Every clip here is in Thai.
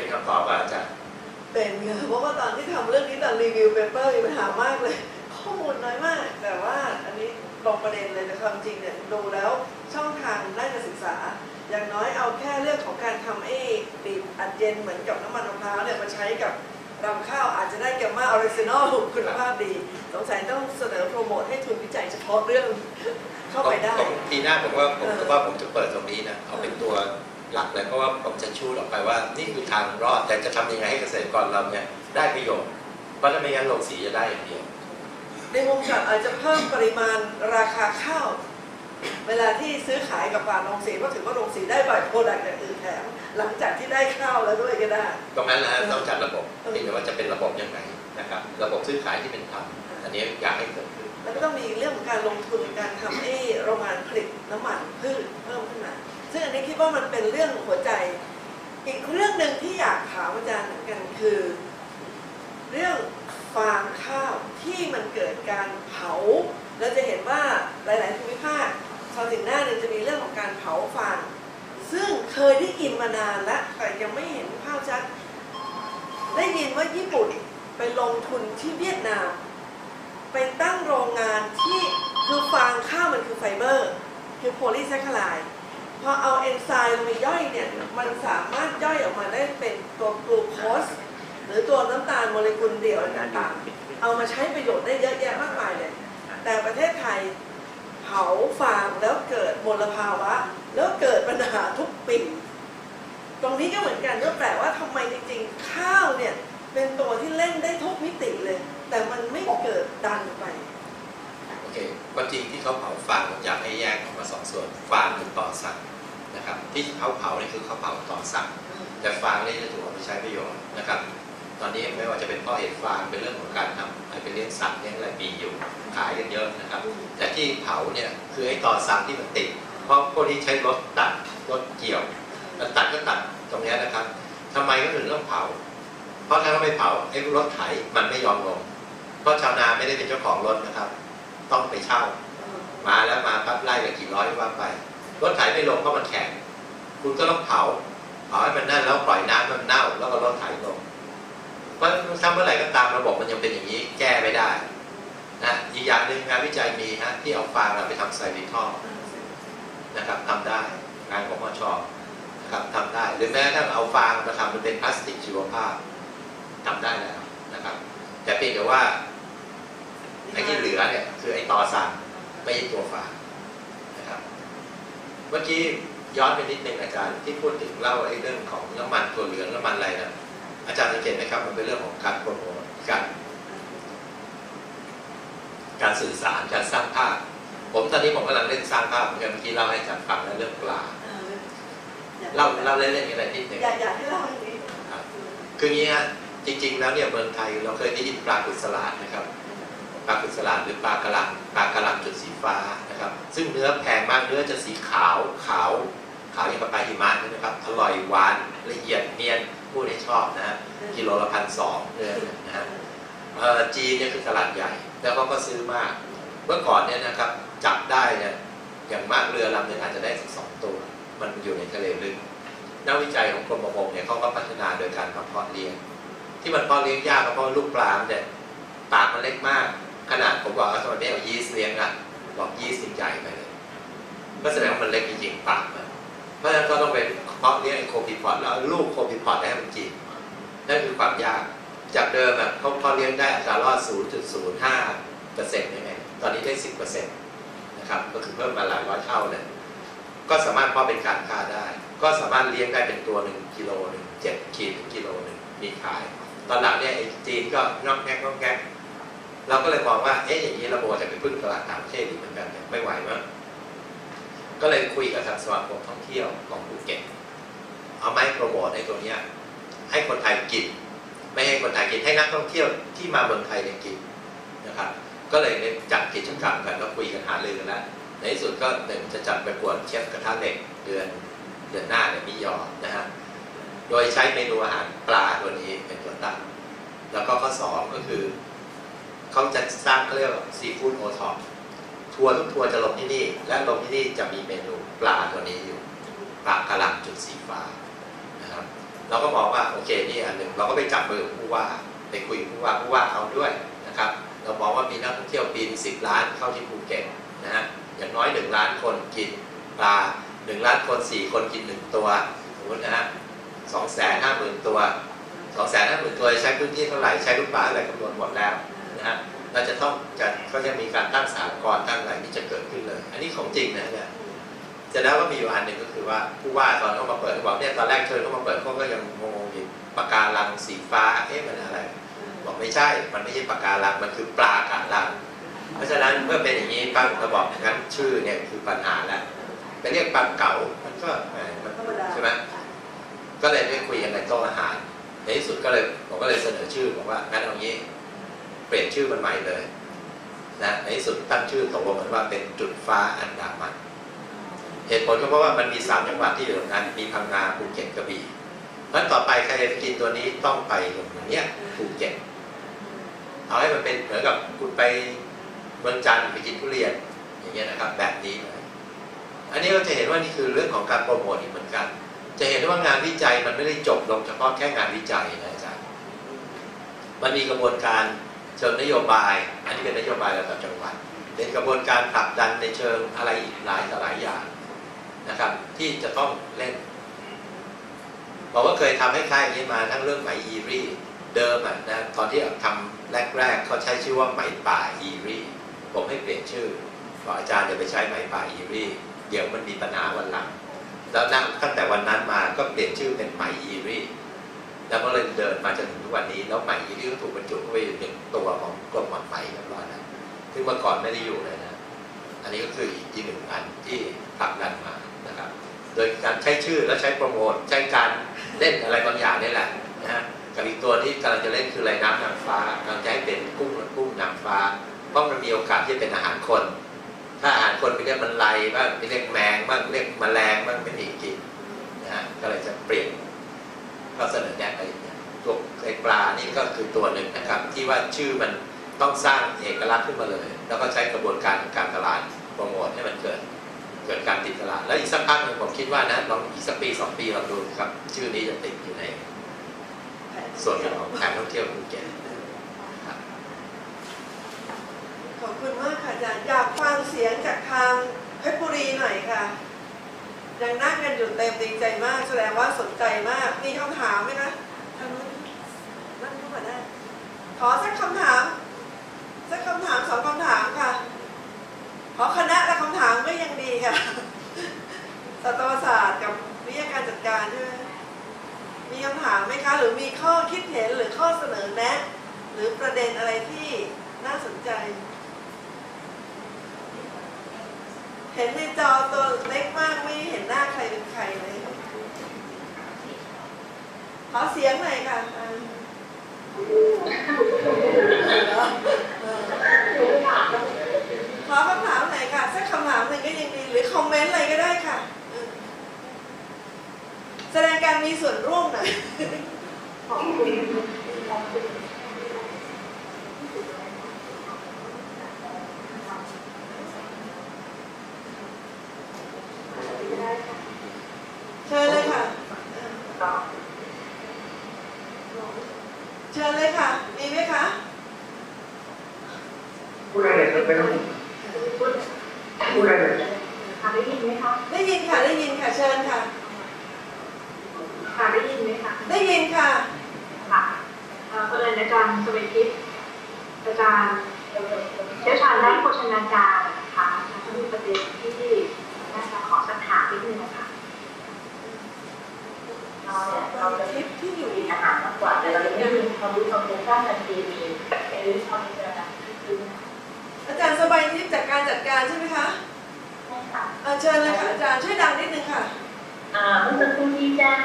เป็นคำตอบว่าอาจารย์เป็นค่ะเพราะว่าตอนที่ทำเรื่องนี้ตอนรีวิวเปเปอร์มีปัญหามากเลย ข้อมูลน้อยมาก แต่ว่าอันนี้ตรงประเด็นเลยแต่ความจริงเนี่ยดูแล้วช่องทางน่าจะศึกษา อย่างน้อยเอาแค่เรื่องของการทำไอ้บีบอัดเย็นเหมือนกับน้ำมันมะพร้าวเนี่ยมาใช้กับรำข้าวอาจจะได้แกมมาออริจินอลคุณภาพดี สงสัยต้องเสนอโปรโมทให้ทุนวิจัยเฉพาะเรื่องเข้าไปได้ผมปีหน้าผมว่าผมเออก็ว่าผมจะเปิดตรงนี้นะเอาเป็นตัว หลักเลยเพราะว่าผมจะชูดออกไปว่า นี่คือทางรอดแต่จะทำยังไงให้เกษตรกรเราเนี่ยได้ประโยชน์เพราะถ้าไม่งั้นโรงสีจะได้อย่างเดียว ในมุมกลับอาจจะเพิ่มปริมาณราคาข้าว เวลาที่ซื้อขายกับฝ่าโรงสีก็ถือว่าโรงสีได้บายโปรดักต์อย่างอื่นแถมหลังจากที่ได้ข้าวแล้วด้วยก็ได้ตรงนั้นนะฮะเออต้องจัดระบบเออเพียงแต่ว่าจะเป็นระบบยังไงนะครับระบบซื้อขายที่เป็นธรรมอันนี้อยากให้เกิดขึ้นแล้วก็ต้องมีเรื่องของการลงทุนในการทำไอ้โรงงานผลิตน้ำมันพืชเพิ่มขึ้นมา ซึ่งอันนี้คิดว่ามันเป็นเรื่องหัวใจ อีกเรื่องหนึ่งที่อยากถามอาจารย์เหมือนกันคือ เรื่องฟางข้าวที่มันเกิดการเผาเราจะเห็นว่าหลายๆภูมิภาคชาวถิ่นหน้าเนี่ยจะมีเรื่องของการเผาฟางซึ่งเคยได้ยินมานานแล้วแต่ยังไม่เห็นภาพชัด ได้ยินว่าญี่ปุ่นไปลงทุนที่เวียดนาม ไปตั้งโรงงานที่คือฟางข้าวมันคือไฟเบอร์ คือโพลีแซคคลด์ พอเอาเอนไซม์ลงไปย่อยเนี่ยมันสามารถย่อยออกมาได้เป็นตัวกลูโคสหรือตัวน้ำตาลโมเลกุลเดี่ยวต่างๆเอามาใช้ประโยชน์ได้เยอะแยะมากมายเลยแต่ประเทศไทยเผาฟางแล้วเกิดมลภาวะ แล้วเกิดปัญหาทุกปีตรงนี้ก็เหมือนกันก็แปลว่าทำไมจริงๆ ข้าวเนี่ยเป็นตัวที่เล่นได้ทุกมิติเลย แต่มันไม่เกิดดันไป เคความจริงที่เขาเผาฟางผมอยากให้แยกออกมาสองส่วนฟางคือต่อสั่งนะครับ ที่เขาเผานี่คือเขาเผาต่อสั่งแต่ฟางนี่จะถูกเอาไปใช้ประโยชน์นะครับ ตอนนี้ไม่ว่าจะเป็นเพ่อเห็ดฟางเป็นเรื่องของการทำให้เป็นเลี้ยงสัตว์เลี้ยงอะไรปีอยู่ขายกันเยอะนะครับ แต่ที่เผาเนี่ยคือไอ้ต่อสั่งที่มันติด เพราะพวกนี้ใช้รถตัดรถเกี่ยวแล้วตัดก็ตัดตรงเนี้ยนะครับทำไมก็ถึงต้องเผา เพราะถ้าเราไม่เผาไอ้รถไถมันไม่ยอมลงเพราะชาวนาไม่ได้เป็นเจ้าของรถนะครับ ต้องไปเช่า มาแล้วมาปั๊บไล่กันกี่ร้อยว่าไปรถไถไม่ลงเพราะมันแข็งคุณก็ต้องเผาเผาให้มันนั่นแล้วปล่อยน้ำมันเน่า แล้วก็รถไถลงเพราะถ้าเมื่อไหร่ก็ตามระบบมันยังเป็นอย่างนี้แก้ไม่ได้นะอีกอย่างหนึ่งงานวิจัยมีฮะที่เอาฟางเราไปทำไซริทอลนะครับทำได้งานของมชนะครับทำได้ หรือแม้กระทั่งเอาฟางมาทำมันเป็นพลาสติกชีวภาพทำได้แล้วนะครับ แต่เพียงแต่ว่า ไอ้ที่เหลือเนี่ยคือไอ้ต่อสั่งไม่ใช่ตัวฝานะครับ เมื่อกี้ย้อนไปนิดนึงอาจารย์ที่พูดถึงเล่าไอ้เรื่องของน้ำมันตัวเหลืองน้ำมันอะไรนะอาจารย์สังเกตไหมครับมันเป็นเรื่องของการโปรโมทการการสื่อสารการสร้างภาพ ผมตอนนี้ผมกำลังเล่นสร้างภาพเหมือนกันเมื่อกี้เล่าให้อาจารย์ฟังแล้วเรื่องปลาเล่าเล่าเล่นๆอะไรนิดนึงอยากอยากให้เล่าอย่างนี้ครับคืออย่างนี้ฮะจริง ๆ แล้วเนี่ยเมืองไทยเราเคยได้ยินปลากุศลาดนะครับ ปลากุศลาดหรือปลากระลังปลากระลังจุดสีฟ้านะครับ ซึ่งเนื้อแพงมากเนื้อจะสีขาวขาวขาวอย่างกับปลาหิมะนี่นะครับอร่อยหวานละเอียดเนียนผู้ที่ชอบนะฮะกิโลละพันสองเนื้อนะฮะจีนเนี่ยคือตลาดใหญ่ แล้วเขาก็ซื้อมาก เมื่อก่อนเนี่ยนะครับจับได้เนี่ยอย่างมากเรือลำหนึ่งอาจจะได้สักสองตัว มันอยู่ในทะเลลึกนักวิจัยของกรมประมงเนี่ยเขาก็พัฒนาโดยการมาเพาะเลี้ยง ที่มันเพาะเลี้ยงยากก็เพราะลูกปลาเนี่ยปากมันเล็กมาก ขนาดผมบอกว่าสมัยนี้เอายีสต์เลี้ยงอะบอกยีสต์ใหญ่ไปเลยก็แสดงว่ามันเล็กจริงๆปากมันเพราะฉะนั้นก็ต้องไปเพาะเลี้ยงโคพิพอดแล้วลูกโคพิพอดให้มันกินนั่นคือความยากจากเดิมอะเขาเพาะเลี้ยงได้อัตรารอด 0.05เปอร์เซ็นต์ยังไงตอนนี้ได้ 10เปอร์เซ็นต์นะครับก็คือเพิ่มมาหลายร้อยเท่าเลยก็สามารถเพาะเป็นการค้าได้ ก็สามารถเลี้ยงได้เป็นตัวหนึ่งกิโลหนึ่งเจ็ดขีดกิโลหนึ่งมีขาย ตอนหลังเนี่ยไอ้จีนก็งอกแงกงอกแงก เราก็เลยมองว่าเอ๊ะอย่างนี้เราโบจะไปพึ่งตลาดต่างประเทศอีกเหมือนกันเนี่ยไม่ไหวมั้งก็เลยคุยกับทางสมาคมท่องเที่ยวของภูเก็ตเอาไม้โปรโมทในตัวเนี้ยให้คนไทยกิน ไม่ให้คนไทยกินให้นักท่องเที่ยวที่มาเมืองไทยเนี่ยกินนะครับ ก็เลยจัดกิจกรรมกันก็คุยกันหารือกันแล้วในที่สุดก็หนึ่งจะจัดประกวดเชฟกระทะเหล็กเดือนเดือนหน้าเนี่ยมิยอนะฮะโดยใช้เมนูอาหารปลาตัวนี้เป็นตัวตั้งแล้วก็ข้อสองก็คือ เขาจะสร้างเขาเรียกว่าซีฟู้ดโอท็อปทัวร์ทุกทัวร์จะลงที่นี่ และลงที่นี่จะมีเมนูปลาตัวนี้อยู่ปลากระลังจุดสีฟ้านะครับ เราก็มองว่าโอเคนี่อันหนึ่งเราก็ไปจับมือผู้ว่าไปคุยกับผู้ว่าผู้ว่าเอาด้วยนะครับ เรามองว่ามีนักท่องเที่ยวปีนสิบล้านเข้าที่ภูเก็ตนะฮะอย่างน้อยหนึ่งล้านคนกินปลาหนึ่งล้านคนสี่คนกินหนึ่งตัวสมมตินะฮะสองแสนห้าหมื่นตัวสองแสนห้าหมื่นตัวใช้พื้นที่เท่าไหร่ใช้ลูกปลาอะไรคำนวณหมดแล้ว นะฮะเราจะต้องจะก็จะมีการตั้งสหกรตั้งอะไรที่จะเกิดขึ้นเลย อันนี้ของจริงนะเนี่ยเสร็จแล้วก็มีอยู่อันหนึ่งก็คือว่าผู้ว่าตอนเขามาเปิดบอกเนี่ยตอนแรกเชิญเขามาเปิดเขาก็ยังงงอยู่ปากการังสีฟ้าเอ๊ะมันอะไร บอกไม่ใช่ มันไม่ใช่ปากการังมันคือปลาการัง เพราะฉะนั้นเมื่อเป็นอย่างนี้ป้าก็บอกงั้นชื่อเนี่ยคือปัญหาแล้วไปเรียกปลาเก๋ามันก็ใช่ไหมก็เลยได้คุยกันในโต๊ะอาหารในที่สุดก็เลยผมก็เลยเสนอชื่อบอกว่างั้นเอางี้ เปลี่ยนชื่อมันใหม่เลยนะในที่สุดตั้งชื่อตกลงกันว่าเป็นจุดฟ้าอันดามันเหตุผลก็เพราะว่ามันมีสามจังหวัดที่อยู่ตรงนั้นมีพังงาภูเก็ตกระบี่เพราะฉะนั้นต่อไปใครจะกินตัวนี้ต้องไปตรงเนี้ยภูเก็ตเอาให้มันเป็นเหมือนกับคุณไปเมืองจันทร์ไปกินทุเรียนอย่างเงี้ยนะครับแบบนี้ อันนี้เราจะเห็นว่านี่คือเรื่องของการโปรโมทอีกเหมือนกัน จะเห็นว่างานวิจัยมันไม่ได้จบลงเฉพาะแค่งานวิจัยนะอาจารย์มันมีกระบวนการ เชิงนโยบาย อันนี้เป็นนโยบายระดับจังหวัดเป็นกระบวนการผลักดันในเชิงอะไรอีกหลายหลายอย่างนะครับ ที่จะต้องเล่น บอกว่าเคยทำให้ค่ายนี้มาทั้งเรื่องไหมอีรี่เดิมอะนะตอนที่ทำแรกๆเขาใช้ชื่อว่าไหมป่าอีรี่ผมให้เปลี่ยนชื่อบอกอาจารย์อย่าไปใช้ไหมป่าอีรี่เดี๋ยวมันมีปัญหาวันหลังแล้วนั่งตั้งแต่วันนั้นมาก็เปลี่ยนชื่อเป็นไหมอีรี่ แล้วก็เลยเดินมาจนถึงทุกวันนี้แล้วไหมอีรี่ก็ถูกบรรจุเข้าไปอยู่ในตัวของกรมหมักไหมเรียบร้อยแล้วซึ่งเมื่อก่อนไม่ได้อยู่เลยนะ อันนี้ก็คืออีกที่หนึ่งอันที่ผลักดันมานะครับ โดยการใช้ชื่อและใช้โปรโมทใช้การเล่นอะไรบางอย่างนี่แหละนะฮะกับอีกตัวที่กำลังจะเล่นคือไรน้ำนางฟ้ากำลังจะให้เป็นกุ้งกุ้งนางฟ้า เพราะมันมีโอกาสที่เป็นอาหารคน ถ้าอาหารคนไปเรียกมันไลบ้างไปเรียกแมงบ้างเรียกแมลงบ้างเป็นอีกกินนะฮะก็เลยจะเปลี่ยน ก็เสนอแนะไปอย่างเงี้ยตัวไอปลานี่ก็คือตัวหนึ่งนะครับ ที่ว่าชื่อมันต้องสร้างเอกลักษณ์ขึ้นมาเลย แล้วก็ใช้กระบวนการการตลาดโปรโมทให้มันเกิด เกิดการติดตลาด แล้วอีกสักพักหนึ่งผมคิดว่านะลองอีกสักปีสองปีลองดูครับ ชื่อนี้จะติดอยู่ใน ส่วนของการท่องเที่ยวภูเก็ตครับขอบคุณมากค่ะอาจารย์อยากฟังเสียงจากทางเพชรบุรีหน่อยค่ะ ยังนั่งกันอยู่เต็มดีใจมาก แสดงว่าสนใจมาก มีคำถามไหมคะทางนู้นนั่งเข้ามาได้ขอสักคำถามสักคำถามสองคำถามค่ะ ขอคณะละคำถามก็ยังดีค่ะสัตวศาสตร์กับวิทยาการจัดการใช่ไหมมีคำถามไหมคะ หรือมีข้อคิดเห็นหรือข้อเสนอแนะ หรือประเด็นอะไรที่น่าสนใจ เห็นในจอตัวเล็กมากไม่เห็นหน้าใครเป็นใครเลย ขอเสียงหน่อยค่ะเออขอคำถามหน่อยค่ะสักคำถามหนึ่งก็ยังดีหรือคอมเมนต์อะไรก็ได้ค่ะ แสดงการมีส่วนร่วมหน่อยเชิญเลยค่ะ เออเชิญเลยค่ะ มีไหมคะพูดอะไรเลยไปแล้วพูดอะไรเลยค่ะได้ยินไหมคะ ได้ยินค่ะ ได้ยินค่ะ เชิญค่ะ ค่ะ ได้ยินไหมคะ ได้ยินค่ะ ค่ะเอ่อประเด็นอาจารย์สมัยทิพย์อาจารย์เชี่ยวชาญด้านโภชนาการนะคะแล้วก็มีประเด็นที่น่าจะขอสักถามนิดนึงนะคะ เราเนี่ยเราจะทิปที่อยู่กินอาหารมากกว่าแต่เราไม่มีความรู้ความรู้ด้านการเคมีหรือความรู้ด้านที่คืออาจารย์สบายทิพย์จากการจัดการใช่ไหมคะไม่ค่ะอ่าเชิญเลยค่ะอาจารย์ช่วยดังนิดนึงค่ะอ่าเมื่อสักครู่ที่แจ้ง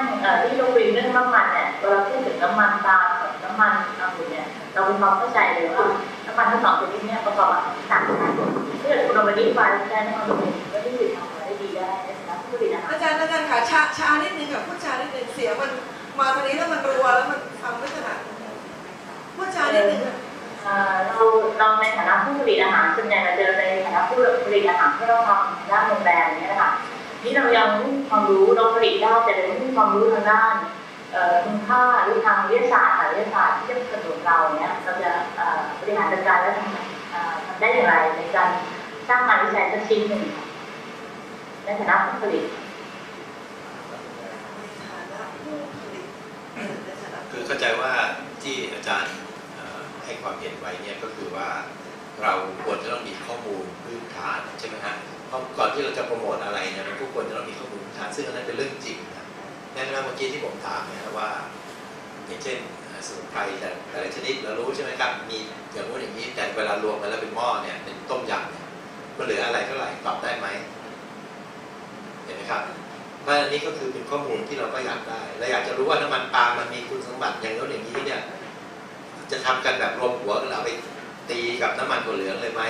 ที่โรงเรียนเรื่องน้ำมันเนี่ยเวลาพูดถึงน้ำมันปาล์มกับน้ำมันองุ่นเนี่ยเรามีความเข้าใจเลยว่าน้ำมันทั้งสองชนิดเนี่ยประกอบมาจากต่างกันถ้าเกิดคุณเอาไปดิ้นไฟแทนน้ำมันองุ่นก็ได้ผลิตทำได้ดีได้ ในฐานะผู้ผลิตอาหารอาจารย์อาจารย์ค่ะช้าช้านิดนึงค่ะพูดช้านิดนึงเสียงมันมาตอนนี้แล้วมันรัวแล้วมันฟังไม่ถนัดพูดช้านิดนึงค่ะเอ่อเราเราในฐานะผู้ผลิตอาหารส่วนใหญ่เราเจอในฐานะผู้ผลิตอาหารที่เราทำด้านโรงแรมเนี่ยนะคะนี่เรายังไม่มีความรู้เราผลิตได้แต่เราไม่มีความรู้ทางด้านเอ่อคุณค่าหรือทางวิทยาศาสตร์ทางวิทยาศาสตร์ที่จะสนับสนุนเราเนี่ยเราจะเอ่อบริหารจัดการและทำเอ่อทำได้อย่างไรในการสร้างงานวิจัยสักชิ้นหนึ่ง ในฐานะผู้ผลิตในฐานะผู้ผลิตคือเข้าใจว่าที่อาจารย์ให้ความเห็นไว้เนี่ยก็คือว่าเราควรจะต้องมีข้อมูลพื้นฐานใช่ไหมฮะเพราะก่อนที่เราจะโปรโมทอะไรเนี่ยเราทุกคนจะต้องมีข้อมูลพื้นฐานซึ่งอันนั้นเป็นเรื่องจริงนะแน่นอนเมื่อกี้ที่ผมถามเนี่ยว่า อย่างเช่นสมุนไพรแต่แต่ละชนิดเรารู้ใช่ไหมครับมีอย่างนู้นอย่างนี้แต่เวลารวมกันแล้วเป็นหม้อเนี่ยเป็นต้มยำเนี่ยมันเหลืออะไรเท่าไหร่ตอบได้ไหม ไหมครับเพราะอันนี้ก็คือเป็นข้อมูลที่เราก็อยากได้และอยากจะรู้ว่าน้ำมันปาล์มมันมีคุณสมบัติอย่างโน้นอย่างนี้เนี่ย จะทำกันแบบรวมหัวกันเอาไปตีกับน้ำมันถั่วเหลืองเลยไหม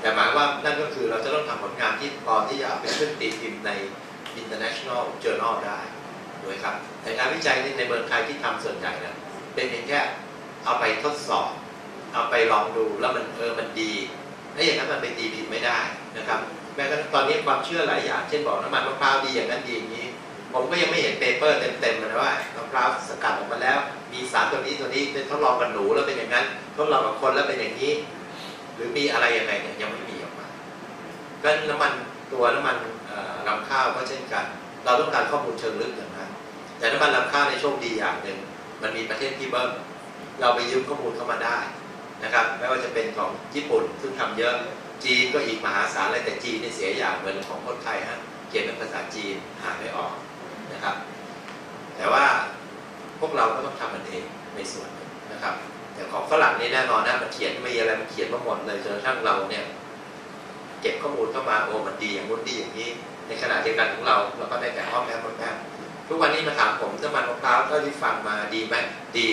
แต่หมายว่านั่นก็คือเราจะต้องทำผลงานที่พอที่จะเอาไปขึ้นตีพิมพ์ใน international journal ได้ด้วยครับแต่งานวิจัยในเมืองไทยที่ทำส่วนใหญ่นะเป็นเพียงแค่เอาไปทดสอบ เอาไปลองดูแล้วมันเออมันดีแล้วอย่างนั้นมันไปตีพิมพ์ไม่ได้นะครับ แม้กระทั่งตอนนี้ความเชื่อหลายอย่าง เช่นบอกน้ำมันมะพร้าวดีอย่างนั้นดีอย่างนี้ ผมก็ยังไม่เห็นเปเปอร์เต็มๆเลยนะว่ามะพร้าวสกัดออกมาแล้ว มีสารตัวนี้ตัวนี้เป็นทดลองกับหนูแล้วเป็นอย่างนั้น ทดลองกับคนแล้วเป็นอย่างนี้ หรือมีอะไรยังไงเนี่ยยังไม่มีออกมาก็น้ำมันตัวน้ำมันเอ่อรำข้าวก็เช่นกัน เราต้องการข้อมูลเชิงลึกอย่างนั้น แต่น้ำมันรำข้าวในโชคดีอย่างหนึ่งมันมีประเทศที่เบิ้มเราไปยืมข้อมูลเข้ามาได้นะครับ ไม่ว่าจะเป็นของญี่ปุ่นซึ่งทำเยอะ จีนก็อีกมหาศาลเลยแต่จีนเนี่ยเสียอย่างเหมือนของคนไทยฮะเขียนเป็นภาษาจีนหาไม่ออกนะครับ แต่ว่าพวกเราก็ต้องทำมันเองในส่วนหนึ่งนะครับ แต่ของฝรั่งนี่แน่นอนนะมันเขียนไม่มีอะไรมันเขียนมาหมดเลยจนกระทั่งเราเนี่ยเก็บข้อมูลเข้ามาโอ้มันดีอย่างนู้นดีอย่างนี้ ในขณะเดียวกันของเราเราก็ได้แต่อ้อมแอมอ้อมแอมทุกวันนี้มาถามผมน้ำมันมะพร้าวเท่าที่ฟังมาดีไหมดี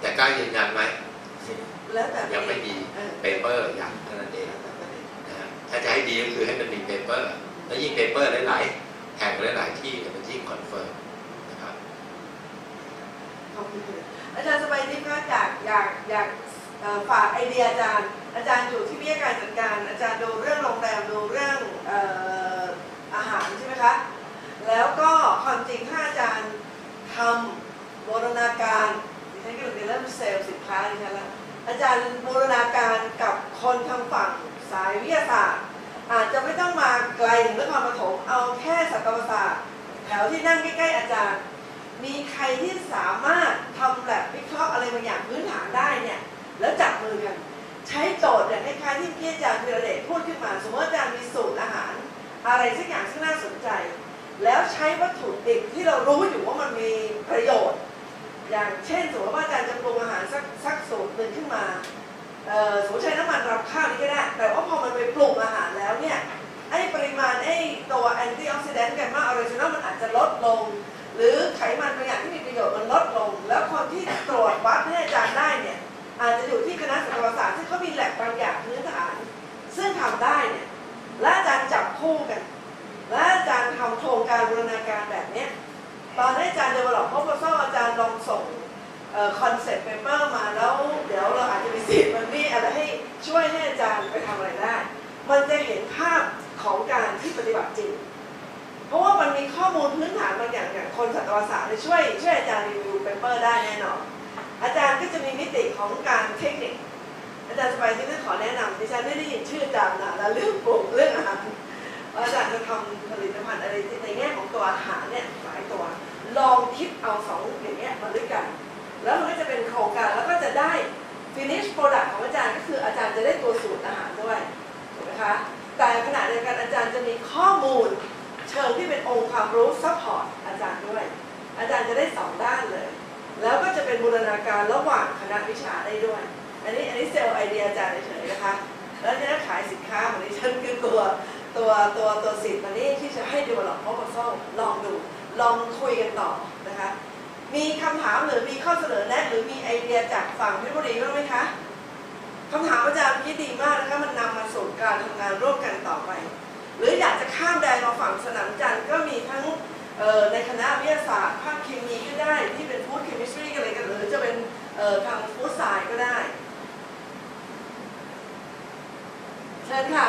แต่กล้ายืนยันไหมแล้วแต่ยังไม่มีเออเปเปอร์อย่างเท่านั้นเอง ถ้าจะให้ดีก็คือให้มันมีเปเปอร์แล้วยิ่งเปเปอร์หลายๆแห่งหลายๆที่มันยิ่งคอนเฟิร์มนะครับขอบคุณอาจารย์สบายทิพย์ก็อยากอยากอยากฝากไอเดียอาจารย์ อาจารย์อยู่ที่วิทยาการจัดการ อาจารย์ดูเรื่องโรงแรมดูเรื่องอาหารใช่ไหมคะแล้วก็ความจริงถ้าอาจารย์ทำบูรณาการดิฉันก็เลยเริ่มเซลล์สินค้าดิฉันล้วอาจารย์บูรณาการกับคนทางฝั่ง สายวิทยาศาสตร์ อาจจะไม่ต้องมาไกลถึงนครปฐมเอาแค่สัตวศาสตร์แถวที่นั่งใกล้ๆอาจารย์ มีใครที่สามารถทำแบบวิเคราะห์อะไรบางอย่างพื้นฐานได้เนี่ยแล้วจับมือกัน ใช้โจทย์อย่างคล้ายๆที่พี่อาจารย์ธีรเดชพูดขึ้นมา สมมติอาจารย์มีสูตรอาหาร อะไรสักอย่างที่น่าสนใจ แล้วใช้วัตถุดิบที่เรารู้อยู่ว่ามันมีประโยชน์ อย่างเช่นสมมติว่าอาจารย์จะปรุงอาหารสักสักสูตรหนึ่งขึ้นมา สมมติใช้น้ำมันรำข้าวนี่ก็ได้ แต่ว่าพอมันไปปรุงอาหารแล้วเนี่ยไอ้ปริมาณไอ้ตัวแอนตี้ออกซิแดนต์แกันมาออริจินอลมันอาจจะลดลง หรือไขมันบางอย่างที่มีประโยชน์มันลดลง แล้วคนที่ตรวจวัดให้อาจารย์ได้เนี่ยอาจจะอยู่ที่คณะสัตวศาสตร์ซึ่เขามีแลบบางอย่างพื้นฐาน ซึ่งทำได้เนี่ยและอาจารย์จับคู่กัน และอาจารย์ทำโครงการบูรณาการแบบเนี้ยตอนให้อาจารย์ develop proposal อาจารย์ลองส่ง คอนเซ็ปต์เปเปอร์มาแล้วเดี๋ยวเราอาจจะมีสิทธิ์มันนี่อะไรให้ช่วยให้อาจารย์ไปทำอะไรได้ มันจะเห็นภาพของการที่ปฏิบัติจริง เพราะว่ามันมีข้อมูลพื้นฐานบางอย่างอย่างคนสัตวศาสตร์ช่วย ช่วยอาจารย์รีวิวเปเปอร์ได้แน่นอน อาจารย์ก็จะมีมิติของการเทคนิค อาจารย์สบายที่จะขอแนะนำดิฉันไม่ได้ยินชื่ออาจารย์นะแล้วเรื่องปลูกเรื่องอาหารอาจารย์จะทำผลิตภัณฑ์อะไรในแง่ของตัวอาหารเนี่ยหลายตัว ลองคิดเอาสองอย่างเงี้ยมาด้วยกัน แล้วมันก็จะเป็นโครงการแล้วก็จะได้ finish product ของอาจารย์ก็คืออาจารย์จะได้ตัวสูตรอาหารด้วยถูกไหมคะแต่ขณะเดียวกันอาจารย์จะมีข้อมูลเชิงที่เป็นองค์ความรู้ support อาจารย์ด้วย อาจารย์จะได้สองด้านเลย แล้วก็จะเป็นบูรณาการระหว่างคณะวิชาได้ด้วย อันนี้อันนี้เซลล์ไอเดียอาจารย์เฉยๆนะคะ แล้วจะขายสินค้าเหมือนที่ฉันคือตัวตัวตัวตัวสิทธิ์มันนี่ที่จะให้ develop proposal ลองดูลองคุยกันต่อนะคะ มีคำถามหรือมีข้อเสนอแนะ หรือมีไอเดียจากฝั่งเพชรบุรีบ้างไหมคะคำถามอาจารย์พี่ดีมากนะคะมันนำมาสู่การทำงานร่วมกันต่อไป หรืออยากจะข้ามแดนมาฝั่งสนามจันทร์ก็มีทั้งในคณะวิทยาศาสตร์ภาคเคมีก็ได้ที่เป็นฟู้ดเคมิสตรีกันเลยกันหรือจะเป็นทางฟู้ดไซน์ก็ได้เชิญค่ะ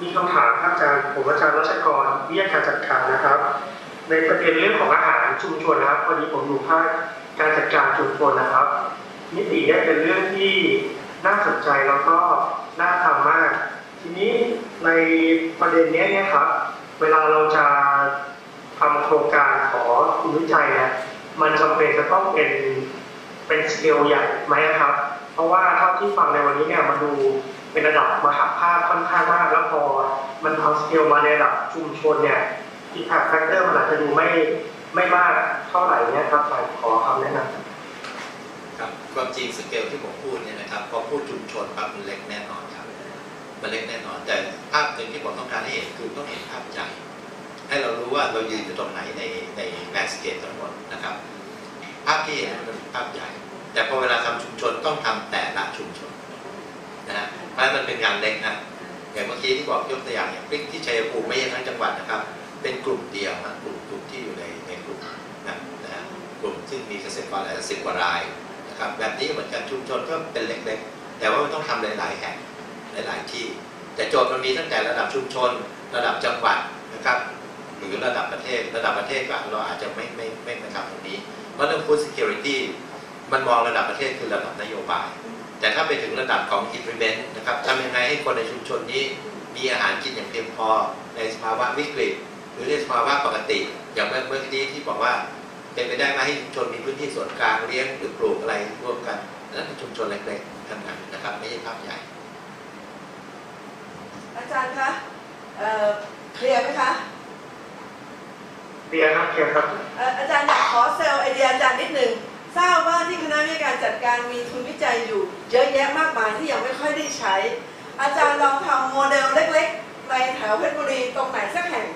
มีคำถามครับอาจารย์ผมอาจารย์รัชกรวิทยาการจัดการนะครับ ในประเด็นเรื่องของอาหาร ชุมชนนะครับพอดีผมอยู่ภาคการจัดการชุมชนนะครับ มิติเนี่ยเป็นเรื่องที่น่าสนใจแล้วก็น่าทำมาก ทีนี้ในประเด็นนี้เนี่ยครับ เวลาเราจะทำโครงการขอทุนวิจัยเนี่ยมันจำเป็นจะต้องเป็นเป็นสเกลใหญ่ไหมครับ เพราะว่าเท่าที่ฟังในวันนี้เนี่ยมันดูเป็นระดับมหาภาคค่อนข้างมากแล้วพอมันเอาสเกลมาในระดับชุมชนเนี่ยอีกแฟกเตอร์มันอาจจะดูไม่ ไม่มากเท่าไหร่เนี่ยครับขอคำแนะนำครับความจริงสเกลที่ผมพูดเนี่ยนะครับพอพูดชุมชนปั๊บมันเล็กแน่นอนครับมันเล็กแน่นอน แต่ภาพหนึ่งที่ผมต้องการให้เห็นคือต้องเห็นภาพใหญ่ให้เรารู้ว่าเรายืนอยู่ตรงไหนในในแบสเกตทั้งหมดนะครับ ภาพที่เห็นมันเป็นภาพใหญ่ แต่พอเวลาทำชุมชนต้องทำแต่ละชุมชนนะฮะเพราะฉะนั้นมันเป็นงานเล็กนะอย่างเมื่อกี้ที่บอกยกตัวอย่างอย่างพริกที่ชัยภูมิไม่ใช่ทั้งจังหวัดนะครับ เป็นกลุ่มเดียวนะกลุ่มกลุ่มที่อยู่ในในกลุ่มนะนะฮะกลุ่ม ซึ่งมีเกษตรกรหลายสิบกว่ารายนะครับแบบนี้เหมือนกันชุมชนก็เป็นเล็กๆ แต่ว่ามันต้องทำหลายๆแห่งหลายๆที่ แต่โจทย์มันมีตั้งแต่ระดับชุมชน ระดับจังหวัดนะครับหรือระดับประเทศระดับประเทศก็เราอาจจะไม่ไม่ไม่มาทำตรงนี้ เพราะเรื่อง food security มันมองระดับประเทศคือระดับนโยบาย แต่ถ้าไปถึงระดับของ implement นะครับทำยังไงให้คนในชุมชนนี้ มีอาหารกินอย่างเพียงพอในสภาวะวิกฤต หรือในสภาวะปกติ อย่างเมื่อเมื่อกี้ที่บอกว่า เป็นไปได้ไหมให้ชุมชนมีพื้นที่ส่วนกลางเลี้ยงหรือปลูกอะไรร่วมกันนั่นเป็นชุมชนเล็กๆทั้งนั้นนะครับไม่ใช่ภาพใหญ่ อาจารย์คะเอ่อเคลียร์ไหมคะเรียนครับเรียนครับเอ่ออาจารย์อยากขอเซลล์ไอเดียอาจารย์นิดหนึ่งทราบว่าที่คณะวิทยาการจัดการมีทุนวิจัยอยู่ เยอะแยะมากมายที่ยังไม่ค่อยได้ใช้ อาจารย์ลองทำโมเดลเล็ก ๆ ในแถวเพชรบุรีตรงไหนสักแห่ง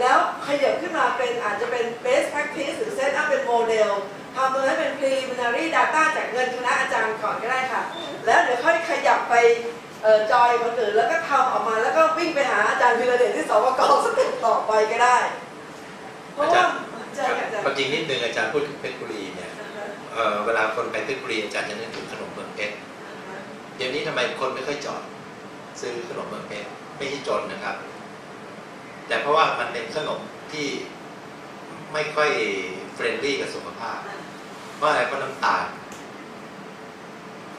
แล้วขยับขึ้นมาเป็นอาจจะเป็น best practice หรือ set up เป็นโมเดลทำตรงนั้นเป็น preliminary data จากเงินคณะอาจารย์ก่อนก็ได้ค่ะ แล้วเดี๋ยวค่อยขยับไปเอ่อจอยคนอื่นแล้วก็ทำออกมาแล้วก็วิ่งไปหาอาจารย์พิระเดชที่สวกสเต็ปต่อไปก็ได้เพราะว่าอาจารย์อาจารย์ความจริงนิดนึงอาจารย์พูดถึงเพชรบุรีเนี่ยเอ่อเวลาคนไปเพชรบุรีอาจารย์จะนึกถึงขนมเมืองเพชรเดี๋ยวนี้ทำไมคนไม่ค่อยจอดซื้อขนมเมืองเพชรไม่ใช่จนนะครับ แต่เพราะว่ามันเป็นขนมที่ไม่ค่อยเฟรนลี่กับสุขภาพ เพราะอะไรเพราะน้ำตาล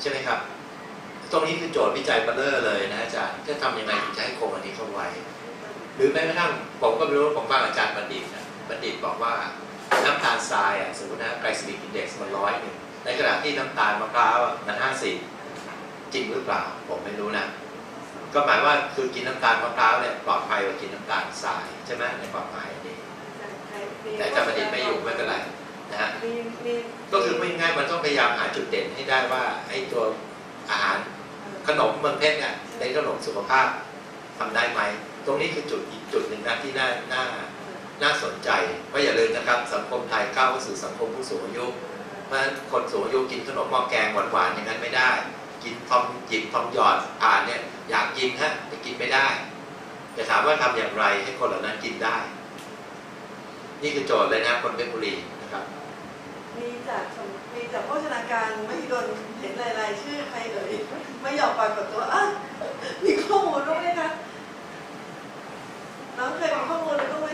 ใช่ไหมครับ ตรงนี้คือโจทย์วิจัยเบลเลอร์เลยนะอาจารย์จะทำยังไงถึงจะให้โครงอันนี้เข้าไว้ หรือแม้กระทั่งผมก็ไม่รู้ผมฟังอาจารย์บัณฑิตนะบัณฑิตบอกว่าน้ำตาลทรายอะสมมตินะไกลซิลิกอินเด็กซ์มันร้อยหนึ่งในขณะที่น้ำตาลมะพร้าวมันห้าสิบจริงหรือเปล่า ผมไม่รู้นะ ก็หมายว่าคือกินน้ำตาลมะพร้าวเนี่ยปลอดภัยกว่ากินน้ำตาลทรายใช่ไหมในความหมายนี้แต่อาจารย์บัณฑิตไม่อยู่ไม่เป็นไรนะฮะมีมีก็คือไม่ง่ายมันต้องพยายามหาจุดเด่นให้ได้ว่าไอ้ตัวอาหารขนมเมืองเพชรเนี่ยในขนมสุขภาพทำได้ไหมตรงนี้คือจุดอีกจุดหนึ่งนะที่น่าน่าน่าสนใจเพราะอย่าลืมนะครับ สังคมไทยก้าวเข้าสู่สังคมผู้สูงอายุเพราะฉะนั้นคนสูงอายุกินขนมหม้อแกงหวานๆอย่างนั้นไม่ได้ กินทอมหยิบทอมหยอดอ่านเนี่ย อยากกินฮะแต่กินไม่ได้จะถามว่าทำอย่างไรให้คนเหล่านั้นกินได้ นี่คือโจทย์เลยนะคนเพชรบุรีนะครับ มีจากมีจากโภชนาการไม่โดนเห็นรายๆชื่อใครเอ่ยไม่ยอมปรากฏตัวอะมีข้อมูลด้วยไหมคะน้องเคยมีข้อมูลอะไรบ้าไหม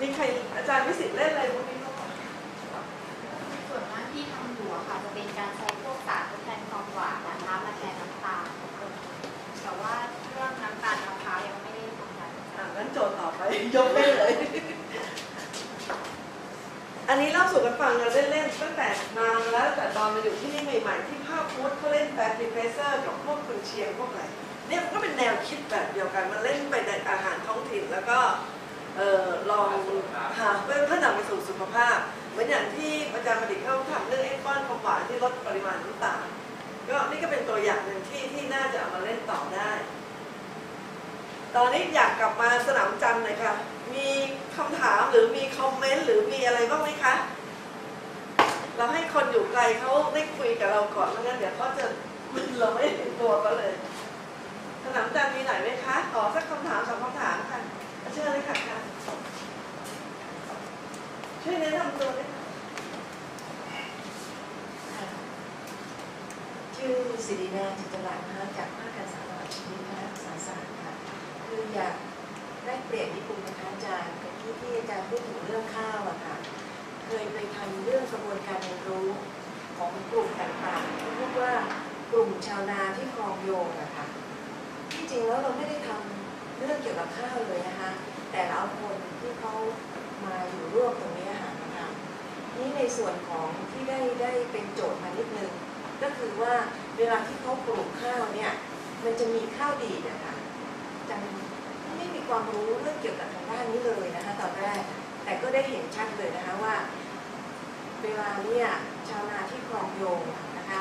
มีใครอาจารย์วิสิตเล่นอะไรพวกนี้ ย์ต่อไปยกได้เลย อันนี้เล่าสู่กันฟังกันเล่นๆตั้งแต่นานแล้วแต่ตอนมาอยู่ที่นี่ใหม่ๆ ที่ภาพพุทธเขาเล่นแฟร์พรีเพรสเซอร์กับพวกคุณเชียงพวกอะไรเนี่ยมันก็เป็นแนวคิดแบบเดียวกันมันเล่นไปในอาหารท้องถิ่นแล้วก็เออลองหาเพื่อเพื่อนำไปสู่สุขภาพ เหมือนอย่างที่อาจารย์ประดิษฐ์เขาทำเรื่องไอ้ก้อนความหวานที่ลดปริมาณน้ำตาลก็นี่ก็เป็นตัวอย่างหนึ่งที่ที่น่าจะเอามาเล่นต่อได้ ตอนนี้อยากกลับมาสนามจันทร์หน่อยค่ะ มีคำถามหรือมีคอมเมนต์หรือมีอะไรบ้างไหมคะ เราให้คนอยู่ไกลเขาได้คุยกับเราก่อนไม่งั้นเดี๋ยวเขาจะเราไม่เห็นตัวเขาเลย สนามจันทร์มีไหนไหมคะ ขอสักคำถามสองคำถามค่ะ เชิญเลยค่ะค่ะช่วยแนะนำตัวด้วยค่ะชื่อสิรินาจิตตลาดนะคะจากภาคการสาธารณชีวิตคณะศึกษาศาสตร์ คืออยากแลกเปลี่ยนนิดนึงนะคะอาจารย์เมื่อกี้ที่อาจารย์พูดถึงเรื่องข้าวอะค่ะ เคยไปทำเรื่องกระบวนการเรียนรู้ของกลุ่มต่างๆที่เรียกว่ากลุ่มชาวนาที่คลองโยงอะค่ะ ที่จริงแล้วเราไม่ได้ทำเรื่องเกี่ยวกับข้าวเลยนะคะ แต่เราเอาคนที่เขามาอยู่ร่วมตรงนี้ค่ะมาทำนี่ในส่วนของที่ได้ได้เป็นโจทย์มานิดนึง ก็คือว่าเวลาที่เขาปลูกข้าวเนี่ย มันจะมีข้าวดีนะคะ จังไม่มีความรู้เรื่องเกี่ยวกับทางด้านนี้เลยนะคะตอนแรก แต่ก็ได้เห็นชัดเลยนะคะว่า เวลาเนี่ยชาวนาที่คลองโยงนะคะ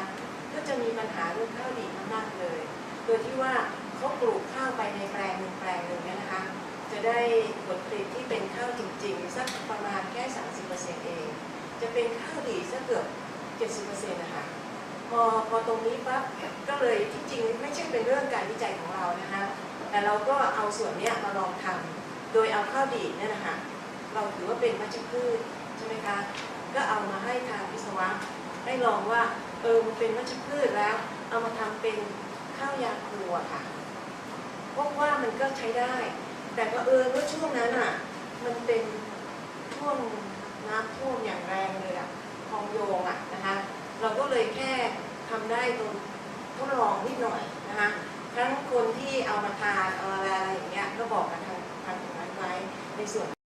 ก็จะมีปัญหาเรื่องข้าวดีมากๆเลย โดยที่ว่าเขาปลูกข้าวไปในแปลงหนึ่งแปลงหนึ่งเนี่ยนะคะ จะได้ผลผลิตที่เป็นข้าวจริง ๆ สักประมาณแค่ 30%เอง จะเป็นข้าวดีสักเกือบ70%นะคะพอพอตรงนี้ปั๊บก็เลยที่จริงไม่ใช่เป็นเรื่องการวิจัยของเรานะคะ แต่เราก็เอาส่วนนี้มาลองทำโดยเอาข้าวดีเนี่ยนะคะเราถือว่าเป็นวัชพืชใช่ไหมคะ ก็เอามาให้ทางวิศวะได้ลองว่าเออมันเป็นวัชพืชแล้ว เอามาทำเป็นข้าวยาคูอะค่ะพบว่ามันก็ใช้ได้ แต่ก็เออว่าช่วงนั้นอะ มันเป็นช่วงน้ำท่วมอย่างแรงเลยอะคลองโยงอะนะคะ เราก็เลยแค่ทำได้ตรงนิดหน่อยนะคะ ทั้งคนที่เอามาทานเอามาอะไรอย่างเงี้ยก็บอกกันทางทางตรงนั้นไว้ในส่วน